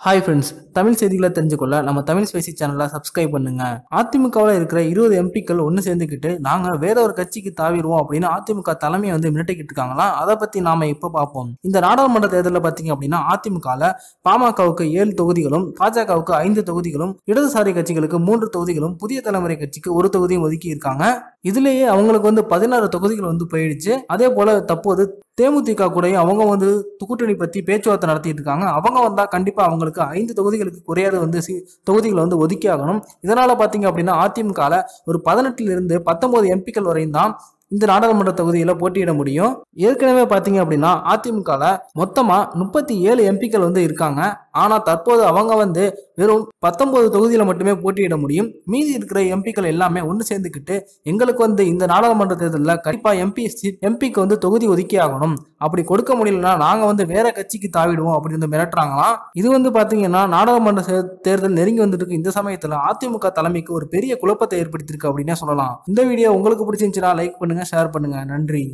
Hi friends Tamil செய்திகளை தெரிஞ்சுக்கொள்ள நம்ம Tamil Spacey சேனலை சப்ஸ்கிரைப் பண்ணுங்க. அதிமுகவில் இருக்கிற இருபது எம்பிக்கள் ஒன்று சேர்ந்துக்கிட்டு நாங்கள் வேற ஒரு கட்சிக்கு தாவிடுவோம் அப்படின்னு அதிமுக தலைமையை வந்து மிரட்டிக்கிட்டு இருக்காங்களாம் அதை பற்றி நாம இப்போ பார்ப்போம். இந்த நாடாளுமன்ற தேர்தலில் பார்த்தீங்க அப்படின்னா அதிமுகவில் பாமகவுக்கு ஏழு தொகுதிகளும் பாஜகவுக்கு ஐந்து தொகுதிகளும் இடதுசாரி கட்சிகளுக்கு மூன்று தொகுதிகளும் புதிய தலைமுறை கட்சிக்கு ஒரு தொகுதியும் ஒதுக்கி இருக்காங்க. இதுலேயே அவங்களுக்கு வந்து பதினாறு தொகுதிகள் வந்து போயிடுச்சு. அதே போல தற்போது தேமுதிக கூடயும் அவங்க வந்து கூட்டணி பத்தி பேச்சுவார்த்தை நடத்திட்டு இருக்காங்க. அவங்க வந்தா கண்டிப்பா அவங்களுக்கு ஐந்து தொகுதிகளுக்கு குறையாத வந்து சி- தொகுதிகளை வந்து ஒதுக்கி ஆகணும். இதனால பாத்தீங்க அப்படின்னா அதிமுகல ஒரு பதினெட்டுல இருந்து பத்தொன்பது எம்பிக்கள் வரையும் தான் இந்த நாடாளுமன்ற தொகுதியில போட்டியிட முடியும். ஏற்கனவே பாத்தீங்க அப்படின்னா அதிமுகல மொத்தமா முப்பத்தி ஏழு எம்பிக்கள் வந்து இருக்காங்க. ஆனா தற்போது அவங்க வந்து வெறும் பத்தொன்பது தொகுதியில் மட்டுமே போட்டியிட முடியும். மீதி இருக்கிற எம்பிக்கள் எல்லாமே ஒன்று சேர்ந்துக்கிட்டு எங்களுக்கு வந்து இந்த நாடாளுமன்ற தேர்தலில் கண்டிப்பாக எம்பி எம்பிக்கு வந்து தொகுதி ஒதுக்கி ஆகணும். அப்படி கொடுக்க முடியலன்னா நாங்கள் வந்து வேற கட்சிக்கு தாவிடுவோம் அப்படின்னு மிரட்டுறாங்களாம் இது வந்து பார்த்தீங்கன்னா நாடாளுமன்ற தேர்தல் நெருங்கி வந்துட்டு இந்த சமயத்தில் அதிமுக தலைமைக்கு ஒரு பெரிய குழப்பத்தை ஏற்படுத்தியிருக்கு அப்படின்னே சொல்லலாம். இந்த வீடியோ உங்களுக்கு பிடிச்சிருந்துச்சுன்னா லைக் பண்ணுங்க ஷேர் பண்ணுங்க. நன்றி.